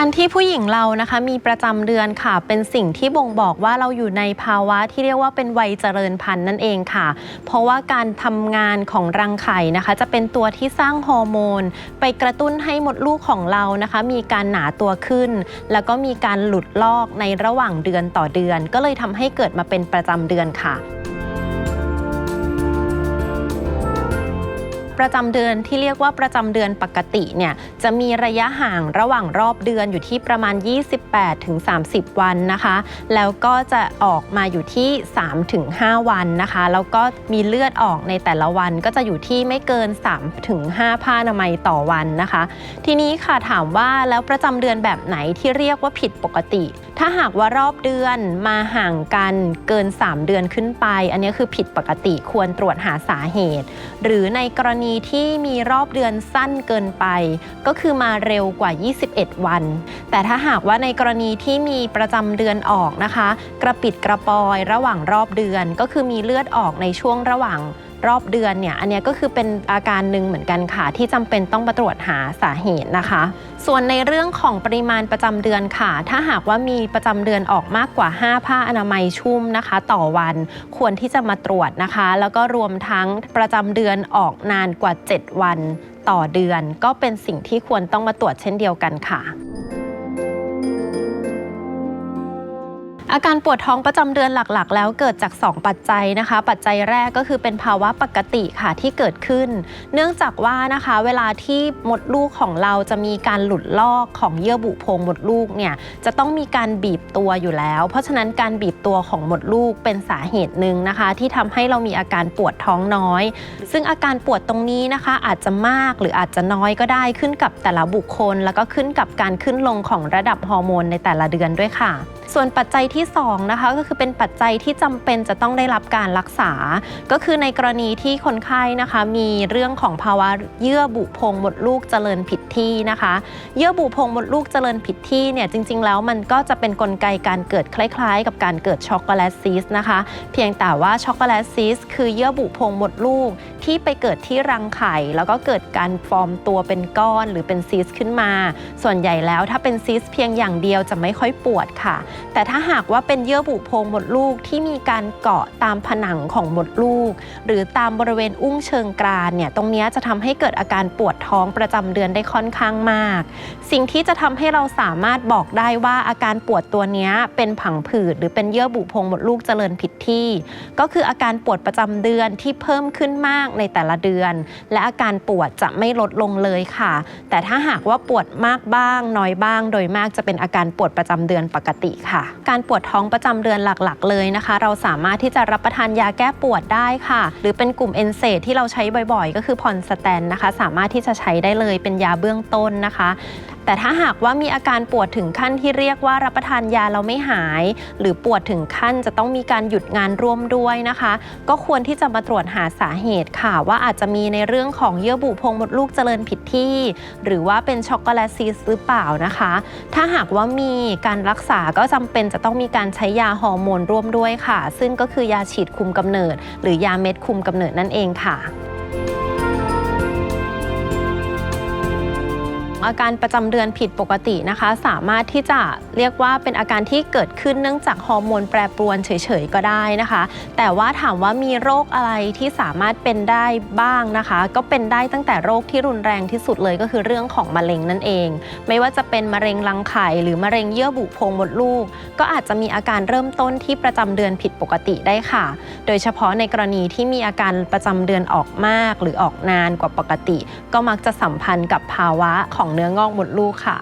การที่ผู้หญิงเรานะคะมีประจำเดือนค่ะ เป็นสิ่งที่บ่งบอกว่าเราอยู่ในภาวะที่เรียกว่าเป็นวัยเจริญพันธุ์นั่นเองค่ะ เพราะว่าการทำงานของรังไข่นะคะ จะเป็นตัวที่สร้างฮอร์โมน ไปกระตุ้นให้มดลูกของเรานะคะ มีการหนาตัวขึ้น แล้วก็มีการหลุดลอกในระหว่างเดือนต่อเดือน ก็เลยทำให้เกิดมาเป็นประจำเดือนค่ะ ประจำเดือนที่เรียกว่าประจำเดือนปกติเนี่ยจะมีระยะห่างระหว่างรอบเดือนอยู่ที่ประมาณ 28ถึง30 วันนะคะ แล้วก็จะออกมาอยู่ที่3ถึง5วันนะคะ แล้วก็มีเลือดออกในแต่ละวันก็จะอยู่ที่ไม่เกิน3ถึง5ผ้าอนามัยต่อวันนะคะ ทีนี้ค่ะถามว่าแล้วประจำเดือนแบบไหนที่เรียกว่าผิดปกติ ถ้าหากว่ารอบเดือนมาห่างกันเกิน 3 เดือนขึ้นไป อันนี้คือผิดปกติควรตรวจหาสาเหตุ หรือในกรณีที่มีรอบเดือนสั้นเกินไป ก็คือมาเร็วกว่า 21 วัน แต่ถ้าหากว่าในกรณีที่มีประจำเดือนออกนะคะ กระปิดกระปอยระหว่างรอบเดือนก็คือมีเลือดออกในช่วงระหว่าง รอบเดือนเนี่ยอันนี้ก็คือเป็นอาการหนึ่งเหมือนกันค่ะ ที่จำเป็นต้องมาตรวจหาสาเหตุนะคะ ส่วนในเรื่องของปริมาณประจำเดือนค่ะ ถ้าหากว่ามีประจำเดือนออกมากกว่า 5 ผ้าอนามัยชุ่มนะคะ ต่อวันควรที่จะมาตรวจนะคะ แล้วก็รวมทั้งประจำเดือนออกนานกว่า 7 วันต่อเดือน ก็เป็นสิ่งที่ควรต้องมาตรวจเช่นเดียวกันค่ะ อาการปวดท้องประจำเดือนหลักๆ แล้วเกิดจาก 2 ปัจจัยนะคะ ปัจจัยแรกก็คือเป็นภาวะปกติค่ะที่เกิดขึ้น เนื่องจากว่านะคะเวลาที่มดลูกของเราจะมีการหลุดลอกของเยื่อบุโพรงมดลูกเนี่ยจะต้องมีการบีบตัวอยู่แล้ว เพราะฉะนั้นการบีบตัวของมดลูกเป็นสาเหตุหนึ่งนะคะ ที่ทำให้เรามีอาการปวดท้องน้อย ซึ่งอาการปวดตรงนี้นะคะ อาจจะมากหรืออาจจะน้อยก็ได้ขึ้นกับแต่ละบุคคล แล้วก็ขึ้นกับการขึ้นลงของระดับฮอร์โมนในแต่ละเดือนด้วยค่ะ ส่วนปัจจัยที่2นะคะก็คือเป็นปัจจัยที่จำเป็นจะต้องได้รับการรักษา ก็คือในกรณีที่คนไข้นะคะมีเรื่องของภาวะเยื่อบุโพรงมดลูกเจริญผิดที่นะคะ เยื่อบุโพรงมดลูกเจริญผิดที่เนี่ยจริง ๆ แล้วมันก็จะเป็นนกลไกการเกิดคล้ายๆ กับการเกิดช็อกโกแลตซีสนะคะ เพียงแต่ว่าช็อกโกแลตซีสคือเยื่อบุโพรงมดลูกที่ไปเกิดที่รังไข่ แล้วก็เกิดการฟอร์มตัวเป็นก้อนหรือเป็นซีสขึ้นมา ส่วนใหญ่แล้วถ้าเป็นซีสเพียงอย่างเดียวจะไม่ค่อยปวดค่ะ แต่ถ้าหากว่าเป็นเยื่อบุโพรงมดลูกที่มีการเกาะตามผนังของมดลูก หรือตามบริเวณอุ้งเชิงกรานเนี่ยตรงนี้จะทำให้เกิดอาการปวดท้องประจำเดือนได้ค่อนข้างมาก สิ่งที่จะทำให้เราสามารถบอกได้ว่าอาการปวดตัวนี้เป็นผังผืดหรือเป็นเยื่อบุโพรงมดลูกเจริญผิดที่ ก็คืออาการปวดประจำเดือนที่เพิ่มขึ้นมากในแต่ละเดือน และอาการปวดจะไม่ลดลงเลยค่ะ แต่ถ้าหากว่าปวดมากบ้างน้อยบ้าง โดยมากจะเป็นอาการปวดประจำเดือนปกติค่ะ การปวดท้องประจำเดือนหลักๆ เลยนะคะ เราสามารถที่จะรับประทานยาแก้ปวดได้ค่ะ หรือเป็นกลุ่มเอนเซที่เราใช้บ่อยๆ ก็คือพอนสแตนนะคะ สามารถที่จะใช้ได้เลยเป็นยาเบื้องต้นนะคะแต่ถ้าหากว่ามีอาการปวดถึงขั้นที่เรียกว่ารับประทานยาเราไม่หาย หรือปวดถึงขั้นจะต้องมีการหยุดงานร่วมด้วยนะคะ ก็ควรที่จะมาตรวจหาสาเหตุค่ะ ว่าอาจจะมีในเรื่องของเยื่อบุโพรงมดลูกเจริญผิดที่ หรือว่าเป็นช็อกโกแลตซีสหรือเปล่านะคะ ถ้าหากว่ามีการรักษาก็จำเป็นจะต้องมีการใช้ยาฮอร์โมนร่วมด้วยค่ะ ซึ่งก็คือยาฉีดคุมกำเนิด หรือยาเม็ดคุมกำเนิดนั่นเองค่ะ อาการประจำเดือนผิดปกตินะคะ สามารถที่จะเรียกว่าเป็นอาการที่เกิดขึ้นเนื่องจากฮอร์โมนแปรปรวนเฉยๆก็ได้นะคะ แต่ว่าถามว่ามีโรคอะไรที่สามารถเป็นได้บ้างนะคะ ก็เป็นได้ตั้งแต่โรคที่รุนแรงที่สุดเลยก็คือเรื่องของมะเร็งนั่นเอง ไม่ว่าจะเป็นมะเร็งรังไข่หรือมะเร็งเยื่อบุโพรงมดลูก ก็อาจจะมีอาการเริ่มต้นที่ประจำเดือนผิดปกติได้ค่ะ โดยเฉพาะในกรณีที่มีอาการประจำเดือนออกมาก หรือออกนานกว่าปกติ ก็มักจะสัมพันธ์กับภาวะของเนื้องอกมดลูกค่ะ